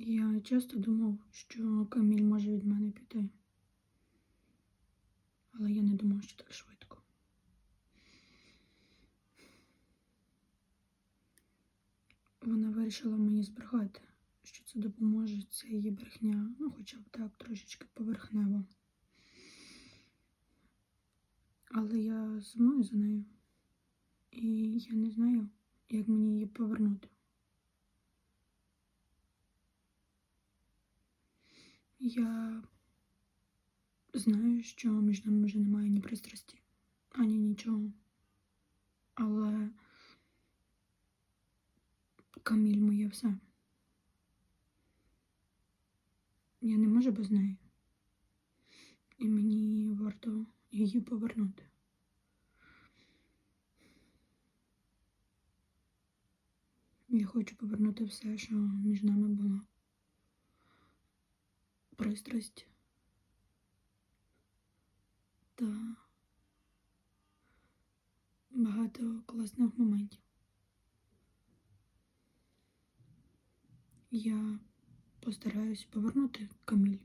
Я часто думав, що Каміль може від мене піти. Але я не думав, що так швидко. Вона вирішила мені збрехати, що це допоможе, це її брехня, ну хоча б так, трошечки поверхнево. Але я сумую за нею. І я не знаю, як мені її повернути. Я знаю, що між нами вже немає ні пристрасті, ані нічого. Але Каміль моє все. Я не можу без неї. І мені варто її повернути. Я хочу повернути все, що між нами було. Пристрасть та багато класних моментів. Я постараюсь повернути Каміль.